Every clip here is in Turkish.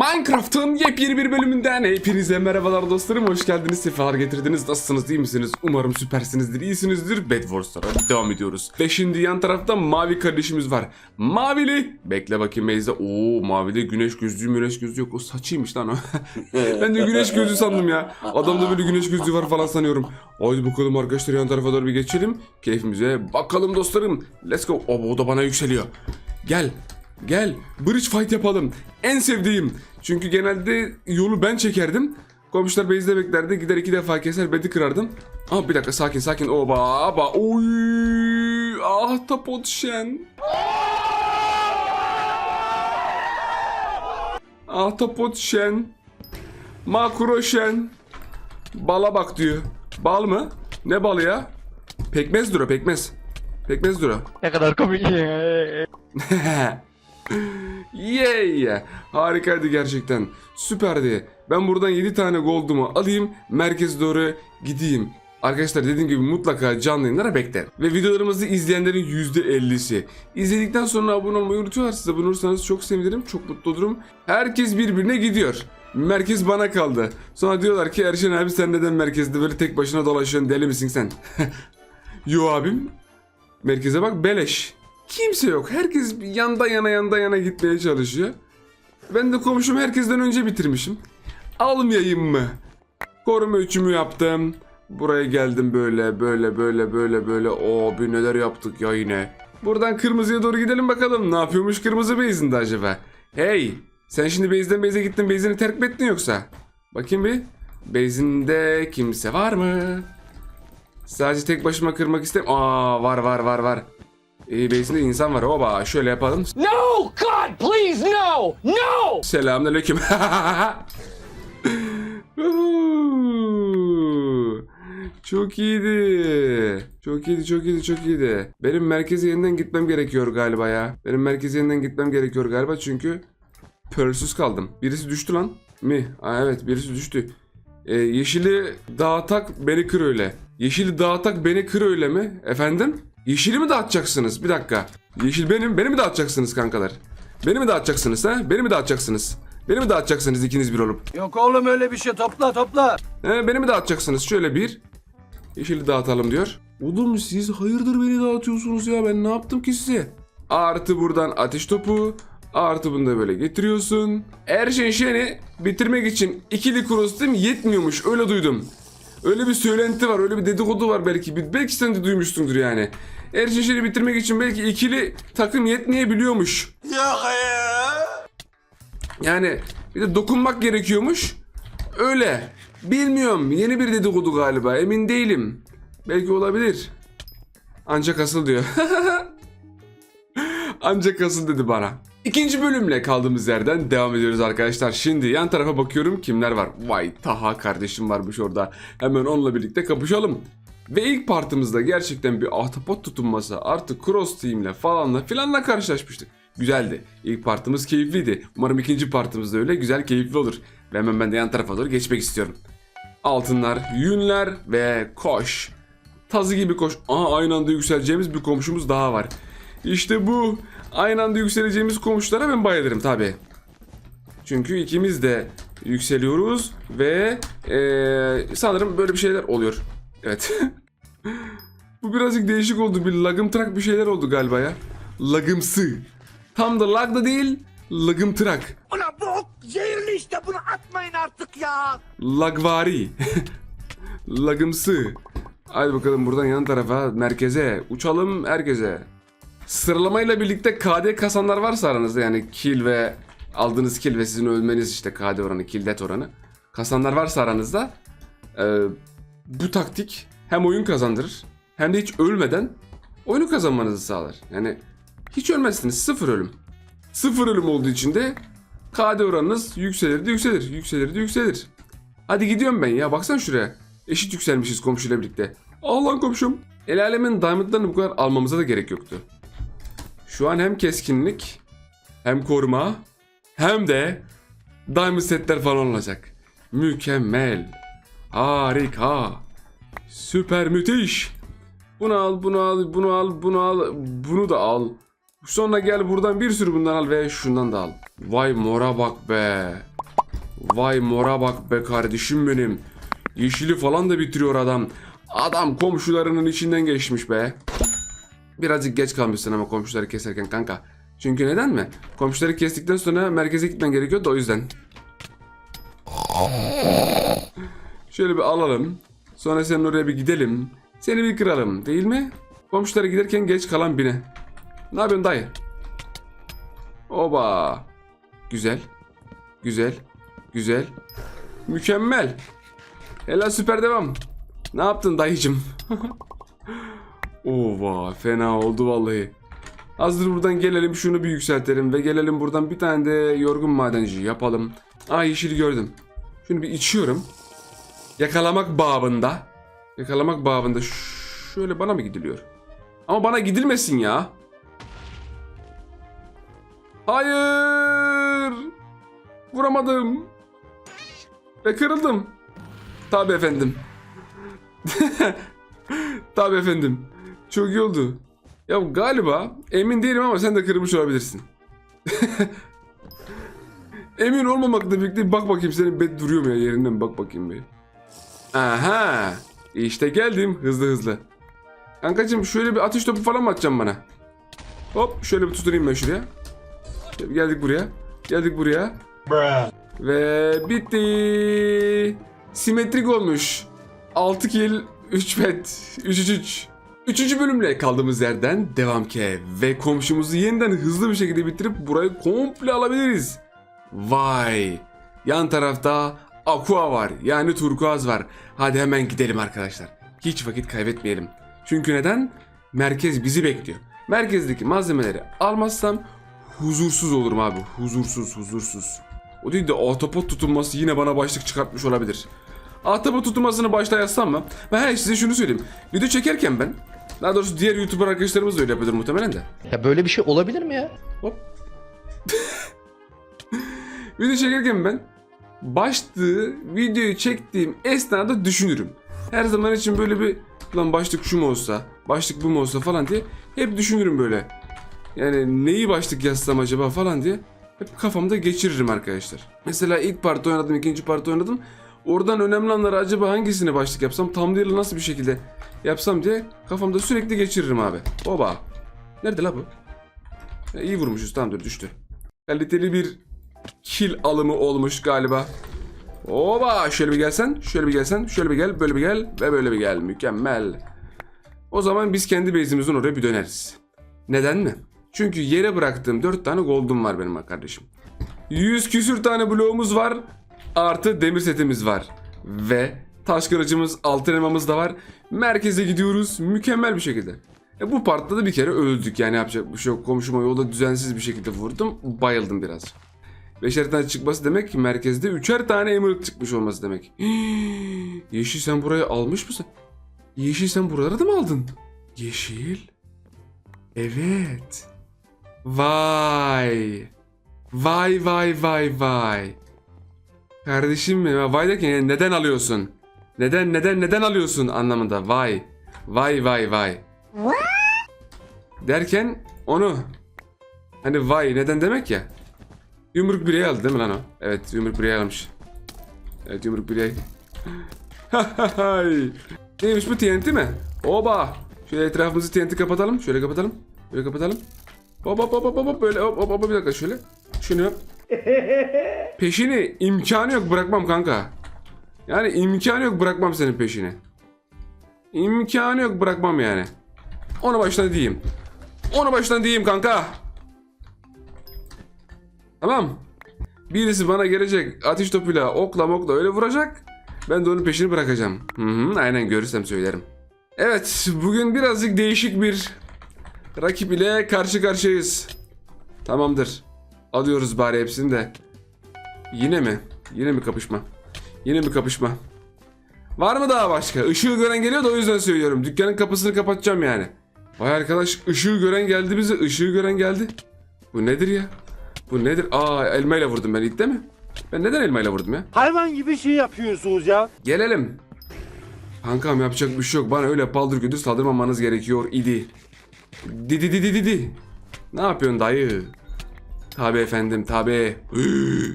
Minecraft'ın yepyeni bir bölümünden hepinize merhabalar dostlarım. Hoş geldiniz, sefalar getirdiniz. Nasılsınız, iyi misiniz? Umarım süpersinizdir, iyisinizdir. Bed Wars'lara devam ediyoruz. Ve şimdi yan tarafta mavi kardeşimiz var. Mavili. Bekle bakayım Beyza. Oo mavide güneş gözlüğü güneş gözlüğü yok. O saçıymış lan o. ben de güneş gözlüğü sandım ya. Adamda böyle güneş gözlüğü var falan sanıyorum. Haydi bakalım arkadaşlar yan tarafa doğru bir geçelim. Keyfimize bakalım dostlarım. Let's go. O da bana yükseliyor. Gel. Gel. Bridge fight yapalım. En sevdiğim. Çünkü genelde yolu ben çekerdim. Komşular base'de beklerdi. Gider iki defa keser bedi kırardım. Aa bir dakika sakin sakin. Oba aba. Oy. Ah tapot şen. Ahtapot şen. Makro şen. Bala bak diyor. Bal mı? Ne balı ya? Pekmezdir o pekmez. Pekmezdir o. Ne kadar komik. Yay! Harikaydı gerçekten. Süperdi. Ben buradan 7 tane goldumu alayım, merkeze doğru gideyim. Arkadaşlar dediğim gibi mutlaka canlı yayınlara bekleyin. Ve videolarımızı izleyenlerin %50'si. İzledikten sonra abone olmayı unutuyorlar. Siz abone olursanız çok sevinirim, çok mutlu olurum. Herkes birbirine gidiyor. Merkez bana kaldı. Sonra diyorlar ki Erşen abi sen neden merkezde böyle tek başına dolaşıyorsun deli misin sen? Yo abim. Merkeze bak beleş. Kimse yok. Herkes yanda yana yanda yana gitmeye çalışıyor. Ben de komşum herkesten önce bitirmişim. Almayayım mı? Koruma üçümü yaptım. Buraya geldim böyle böyle böyle böyle böyle. Oo bir neler yaptık ya yine. Buradan kırmızıya doğru gidelim bakalım. Ne yapıyormuş kırmızı base'inde acaba? Hey sen şimdi base'den base'e gittin base'ini terk mi ettin yoksa? Bakayım bir. Base'inde kimse var mı? Sadece tek başıma kırmak istem. Aa var var var var. Ee, base'inde insan var. Oba şöyle yapalım. no! God, please, no! No! Selamünaleyküm. çok iyiydi. Çok iyiydi, çok iyiydi, çok iyiydi. Benim merkeze yeniden gitmem gerekiyor galiba ya. Benim merkeze yeniden gitmem gerekiyor galiba çünkü pörsüz kaldım. Birisi düştü lan. Mi? Aa, evet birisi düştü. Ee, yeşili dağıtak beni kır öyle. Yeşili dağıtak beni kır öyle mi? Efendim? Yeşili mi dağıtacaksınız? Bir dakika. Yeşil benim. Beni mi dağıtacaksınız kankalar? Beni mi dağıtacaksınız ha? Beni mi dağıtacaksınız? Beni mi dağıtacaksınız ikiniz bir olup? Yok oğlum öyle bir şey topla topla. He, beni mi dağıtacaksınız? Şöyle bir. Yeşili dağıtalım diyor. Oğlum siz hayırdır beni dağıtıyorsunuz ya? Ben ne yaptım ki size? Artı buradan ateş topu. Artı bunu da böyle getiriyorsun. Erşen Şen'i bitirmek için ikili cross? Yetmiyormuş. Öyle duydum. Öyle bir söylenti var. Öyle bir dedikodu var belki. Belki sen de duymuşsundur yani. Erşen Şen'i bitirmek için belki ikili takım yetmeyebiliyormuş. Yok ya. Yani bir de dokunmak gerekiyormuş. Öyle. Bilmiyorum. Yeni bir dedikodu galiba. Emin değilim. Belki olabilir. Ancak asıl diyor. Ancak asıl dedi bana. İkinci bölümle kaldığımız yerden devam ediyoruz arkadaşlar. Şimdi yan tarafa bakıyorum kimler var. Vay Taha kardeşim varmış orada. Hemen onunla birlikte kapışalım. Ve ilk partımızda gerçekten bir ahtapot tutunması artı cross team'le falanla filanla karşılaşmıştık. Güzeldi. İlk partımız keyifliydi. Umarım ikinci partımız öyle güzel keyifli olur. Ve hemen ben de yan tarafa doğru geçmek istiyorum. Altınlar, yünler ve koş. Tazı gibi koş. Aa aynı anda yükseleceğimiz bir komşumuz daha var. İşte bu. Aynı anda yükseleceğimiz komşulara ben bayılırım tabi. Çünkü ikimiz de yükseliyoruz ve eee, sanırım böyle bir şeyler oluyor. Evet. bu birazcık değişik oldu. Bir lagımtırak bir şeyler oldu galiba ya. Lagımsı. Tam da lag da değil, lagımtırak. Ulan bu ok zehirli işte bunu atmayın artık ya. Lagvari. Lagımsı. Hadi bakalım buradan yan tarafa merkeze uçalım herkese. Sıralamayla birlikte KD kasanlar varsa aranızda yani kill ve aldığınız kill ve sizin ölmeniz işte KD oranı, kill death oranı. Kasanlar varsa aranızda e, bu taktik hem oyun kazandırır hem de hiç ölmeden oyunu kazanmanızı sağlar. Yani hiç ölmezsiniz sıfır ölüm. Sıfır ölüm olduğu için de KD oranınız yükselir de yükselir, yükselir de yükselir. Hadi gidiyorum ben ya baksana şuraya. Eşit yükselmişiz komşuyla birlikte. Al lan komşum. El alemin diamondlarını bu kadar almamıza da gerek yoktu. Şu an hem keskinlik hem koruma hem de diamond setler falan olacak. Mükemmel. Harika. Süper müthiş. Bunu al, bunu al, bunu al, bunu al, bunu da al. Sonra gel buradan bir sürü bundan al ve şundan da al. Vay mora bak be. Vay mora bak be kardeşim benim. Yeşili falan da bitiriyor adam. Adam komşularının içinden geçmiş be. Birazcık geç kalmışsın ama komşuları keserken kanka. Çünkü neden mi? Komşuları kestikten sonra merkeze gitmen gerekiyor da o yüzden. Şöyle bir alalım. Sonra senin oraya bir gidelim. Seni bir kıralım değil mi? Komşulara giderken geç kalan bine. Ne yapıyorsun dayı? Oba. Güzel. Güzel. Güzel. Mükemmel. Helal süper devam. Ne yaptın dayıcım? Ova fena oldu vallahi. Hazır buradan gelelim şunu bir yükseltelim ve gelelim buradan bir tane de yorgun madenci yapalım. Aa yeşili gördüm. Şunu bir içiyorum. Yakalamak babında. Yakalamak babında şöyle bana mı gidiliyor? Ama bana gidilmesin ya. Hayır. Vuramadım. Ve kırıldım. Tabi efendim. Tabi efendim. Çok iyi. Ya galiba emin değilim ama sen de kırmış olabilirsin. emin olmamakla birlikte bir bak bakayım senin bed duruyor mu ya yerinden bak bakayım bir. Aha. İşte geldim hızlı hızlı. Kankacım şöyle bir atış topu falan mı atacaksın bana? Hop şöyle bir tutunayım ben şuraya. Geldik buraya. Geldik buraya. Ve bitti. Simetrik olmuş. 6 kill 3 bet 3 3 3. Üçüncü bölümle kaldığımız yerden devam ki ve komşumuzu yeniden hızlı bir şekilde bitirip burayı komple alabiliriz. Vay! Yan tarafta Aqua var yani turkuaz var. Hadi hemen gidelim arkadaşlar. Hiç vakit kaybetmeyelim. Çünkü neden? Merkez bizi bekliyor. Merkezdeki malzemeleri almazsam huzursuz olurum abi. Huzursuz, huzursuz. O değil de ahtapot tutunması yine bana başlık çıkartmış olabilir. Ahtapot tutulmasını başta yazsam mı? Ben he, size şunu söyleyeyim. Video çekerken ben, daha doğrusu diğer YouTuber arkadaşlarımız da öyle yapıyordur muhtemelen de. Ya böyle bir şey olabilir mi ya? Hop. Video çekerken ben başlığı videoyu çektiğim esnada düşünürüm. Her zaman için böyle bir lan başlık şu mu olsa, başlık bu mu olsa falan diye hep düşünürüm böyle. Yani neyi başlık yazsam acaba falan diye hep kafamda geçiririm arkadaşlar. Mesela ilk part oynadım, ikinci part oynadım. Oradan önemli anları acaba hangisini başlık yapsam, tam değil nasıl bir şekilde yapsam diye kafamda sürekli geçiririm abi. Oba. Nerede la bu? Ya iyi vurmuşuz tamam dur düştü. Kaliteli bir kill alımı olmuş galiba. Oba şöyle bir gelsen, şöyle bir gelsen, şöyle bir gel, böyle bir gel ve böyle bir gel. Mükemmel. O zaman biz kendi base'imizin oraya bir döneriz. Neden mi? Çünkü yere bıraktığım 4 tane gold'um var benim kardeşim. 100 küsür tane bloğumuz var. Artı demir setimiz var. Ve taş kırıcımız, altın elmamız da var. Merkeze gidiyoruz mükemmel bir şekilde. E bu partta da bir kere öldük yani yapacak bir şey yok. Komşuma yolda düzensiz bir şekilde vurdum. Bayıldım biraz. Beşer tane çıkması demek ki merkezde üçer tane emerald çıkmış olması demek. Yeşil sen burayı almış mısın? Yeşil sen buraları da mı aldın? Yeşil? Evet. Vay. Vay vay vay vay. Kardeşim ha, vay derken yani neden alıyorsun? Neden neden neden alıyorsun anlamında vay. Vay vay vay. Derken onu hani vay neden demek ya. Yumruk bireyi aldı değil mi lan o? Evet yumruk bireyi almış. Evet yumruk. Hay. Neymiş bu TNT mi? Oba. Şöyle etrafımızı TNT kapatalım. Şöyle kapatalım. Böyle kapatalım. Hop hop hop hop hop böyle hop hop hop bir dakika şöyle. Şunu yap. Peşini imkanı yok bırakmam kanka. Yani imkanı yok bırakmam senin peşini. İmkanı yok bırakmam yani. Onu baştan diyeyim. Onu baştan diyeyim kanka. Tamam. Birisi bana gelecek ateş topuyla okla mokla öyle vuracak. Ben de onun peşini bırakacağım. Hı hı, aynen görürsem söylerim. Evet bugün birazcık değişik bir rakip ile karşı karşıyayız. Tamamdır. Alıyoruz bari hepsini de. Yine mi? Yine mi kapışma? Yine mi kapışma? Var mı daha başka? Işığı gören geliyor da o yüzden söylüyorum. Dükkanın kapısını kapatacağım yani. Vay arkadaş ışığı gören geldi bize. Işığı gören geldi. Bu nedir ya? Bu nedir? Aa elmayla vurdum ben ilk değil mi? Ben neden elmayla vurdum ya? Hayvan gibi şey yapıyorsunuz ya. Gelelim. Kankam yapacak bir şey yok. Bana öyle paldır küldür saldırmamanız gerekiyor idi. Didi didi didi. Ne yapıyorsun dayı? Tabi efendim tabi.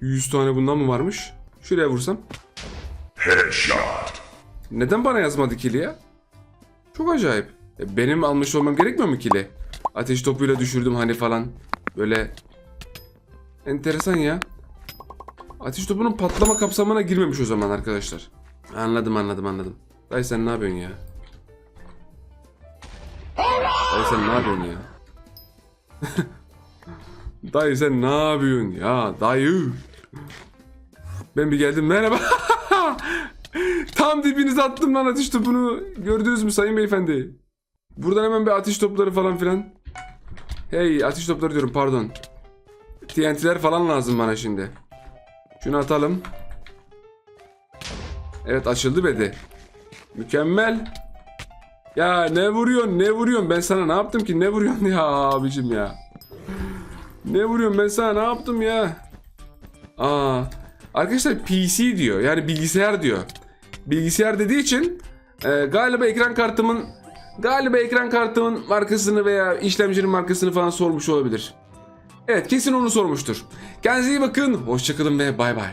100 tane bundan mı varmış? Şuraya vursam. Neden bana yazmadı kili ya? Çok acayip. E, Benim almış olmam gerekmiyor mu kili? Ateş topuyla düşürdüm hani falan. Böyle enteresan ya. Ateş topunun patlama kapsamına girmemiş o zaman arkadaşlar. Anladım anladım anladım. Dayı sen ne yapıyorsun ya? Dayı sen ne yapıyorsun ya? dayı sen ne yapıyorsun ya? Dayı. Ben bir geldim merhaba. Tam dibinize attım lan ateş topunu. Gördünüz mü sayın beyefendi? Buradan hemen bir ateş topları falan filan. Hey ateş topları diyorum pardon. TNT'ler falan lazım bana şimdi. Şunu atalım. Evet açıldı bedi. Mükemmel. Ya ne vuruyorsun ne vuruyorsun ben sana ne yaptım ki ne vuruyorsun ya abicim ya. Ne vuruyorsun ben sana ne yaptım ya. Aa, arkadaşlar PC diyor yani bilgisayar diyor. Bilgisayar dediği için e, galiba ekran kartımın galiba ekran kartımın markasını veya işlemcinin markasını falan sormuş olabilir. Evet kesin onu sormuştur. Kendinize iyi bakın. Hoşçakalın ve bay bay.